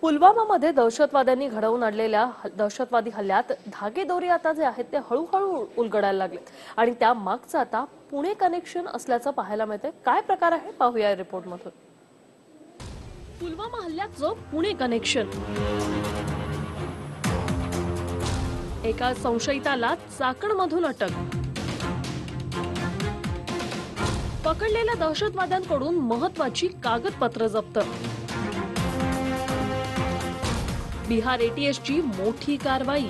पुलवामामध्ये दहशतवाद्यांनी घडवून आणलेल्या दहशतवादी हल्ल्यात धागेदोरे आता जे आहेत ते हळूहळू उलगडायला लागलेत. आणि त्या मागचं आता पुणे कनेक्शन असल्याचं पाहायला मिळतंय. काय प्रकार आहे? पाहूया रिपोर्टमधून. पुलवामा हल्ल्याचं पुणे कनेक्शन एका संशयिताला चाकणमधून अटक. पकडलेल्या दहशतवाद्यांकडून महत्वाची कागदपत्र जप्त. बिहार एटीएसची मोठी कारवाई.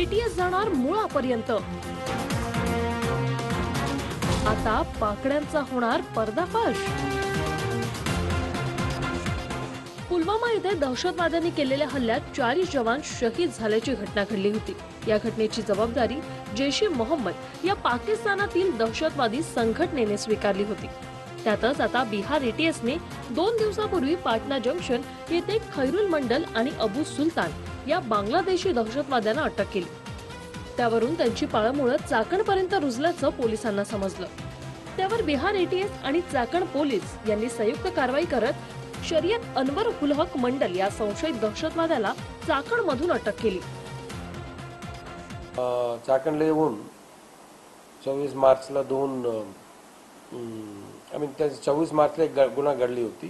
एटीएस जाणार मुळापर्यंत. आता पाकड्यांचा होणार पर्दाफाश. पुलवामा येथे दहशतवाद्यांनी केलेल्या हल्ल्यात चारी जवान शहीद झाल्याची घटना घडली होती. या घटनेची जबाबदारी जैश ए मोहम्मद या पाकिस्तानातील दहशतवादी संघटनेने स्वीकारली होती. त्यातच आता बिहार एटीएसने दोन दिवसापूर्वी पाटणा जंक्शन येथे खैरुल मंडल आणि अबू सुलतान या बांगलादेशी दहशतवाद्यांना अटक केली. त्यावरून त्यांची पाळमुळं चाकणपर्यंत रुजल्याचं पोलिसांना समजलं. त्यावर बिहार एटीएस आणि चाकण पोलीस यांनी संयुक्त कारवाई करत शर्यत अनवर हुलहक मंडल या संशयित दहशतवाद्याला चाकणमधून अटक केली. चाकणला येऊन चोवीस मार्चला दोन आय मीन त्या चोवीस मार्चला एक ग- गुन्हा घडली होती.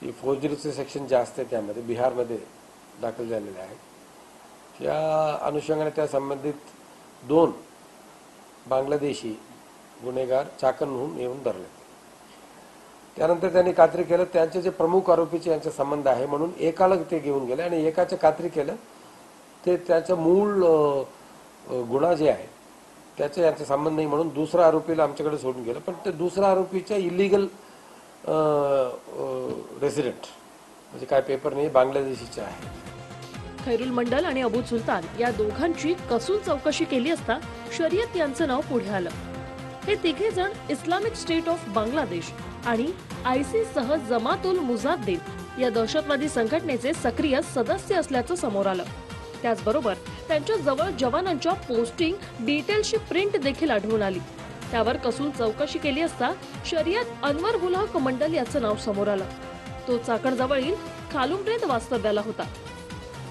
ती फोर्जरीचे सेक्शन जास्त आहे त्यामध्ये. बिहारमध्ये दाखल झालेले आहेत. त्या अनुषंगाने त्या संबंधित दोन बांगलादेशी गुन्हेगार चाकणहून येऊन धरले. त्यानंतर त्यांनी खात्री केलं. त्यांचे जे प्रमुख आरोपीचे यांचा संबंध आहे म्हणून एकाला ते घेऊन गेले आणि एकाचं खात्री केलं. ते त्याचं मूळ गुन्हा जे आहे त्याचे यांचा संबंध नाही म्हणून दुसरा आरोपीला आमच्याकडे सोडून गेलं. पण ते दुसरा आरोपीच्या इलिगल रेसिडेंट म्हणजे काय पेपर नाही बांगलादेशीचे आहे. खैरुल मंडल आणि अबू सुलतान या दोघांची कसून चौकशी केली असता शर्यत यांचं नाव पुढे आलं. हे तिघे जण इस्लामिक स्टेट ऑफ बांगलादेश आणि आयसी सह जमातुल मुजाद्दीन या दहशतवादी संघटनेचे सक्रिय सदस्य असल्याचं समोर आलं. त्याचबरोबर त्यांच्या जवळ जवानांच्या पोस्टिंग डिटेल्सची प्रिंट देखील आढळून आली. त्यावर कसून चौकशी केली असता शर्यत अनवर गुलहक मंडल याचं नाव समोर आलं. तो चाकणजवळील खालुमरेत वास्तव्याला होता.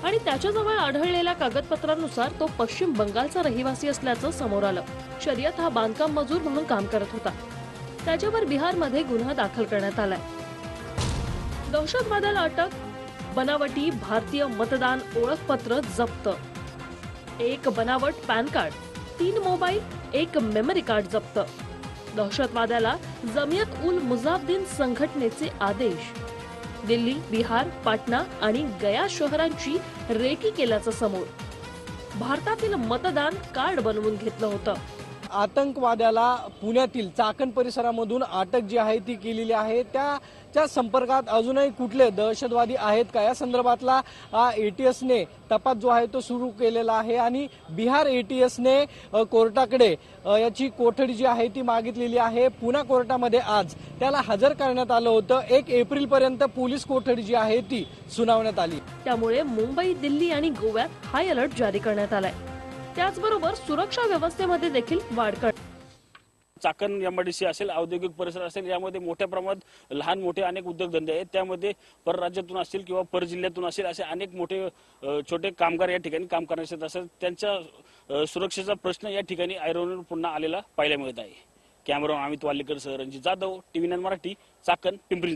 आणि त्याच्याजवळ आढळलेल्या कागदपत्रांनुसार तो पश्चिम बंगालचा रहिवासी असल्याचं समोर आलं. शर्यत हा बांधकाम मजूर म्हणून काम करत होता. त्याच्यावर बिहारमध्ये गुन्हा दाखल करण्यात आलाय. दहशतवादाला अटक बनावटी भारतीय मतदान ओळखपत्र जप्त. एक बनावट पॅन कार्ड तीन मोबाईल एक मेमरी कार्ड जप्त. दहशतवाद्याला जमियत उल मुजाबदीन संघटनेचे आदेश. दिल्ली बिहार पाटणा आणि गया शहरांची रेकी केल्याचं समोर. भारतातील मतदान कार्ड बनवून घेतलं होतं. आतंकवाद्याला पुण्यातील चाकण परिसरामधून अटक जी आहे ती केलेली आहे. त्याच्या संपर्कात अजूनही कुठले दहशतवादी आहेत का? या संदर्भातला एटीएसने तपास जो आहे तो सुरू केलेला आहे आणि बिहार एटीएसने कोर्टाकडे याची कोठडी जी आहे ती मागितलेली आहे. पुणे कोर्टामध्ये आज त्याला हजर करण्यात आलं होतं. एक एप्रिल पर्यंत पोलीस कोठडी जी आहे ती सुनावण्यात आली. त्यामुळे मुंबई दिल्ली आणि गोव्यात हाय अलर्ट जारी करण्यात आलाय. त्याचबरोबर सुरक्षा व्यवस्थेमध्ये देखील वाढ कर चाकण एमआयडीसी असेल औद्योगिक परिसर असेल यामध्ये मोठ्या प्रमाणात लहान मोठे अनेक उद्योगधंदे आहेत. त्यामध्ये परराज्यातून असतील किंवा परजिल्ह्यातून असेल असे अनेक मोठे छोटे कामगार या ठिकाणी काम करण्यास येत असतात. त्यांच्या सुरक्षेचा प्रश्न या ठिकाणी ऐरवून पुन्हा आलेला पाहायला मिळत आहे. कॅमेरा अमित वाल्लेकर सह रणजित जाधव टीव्ही नाईन मराठी चाकण पिंपरी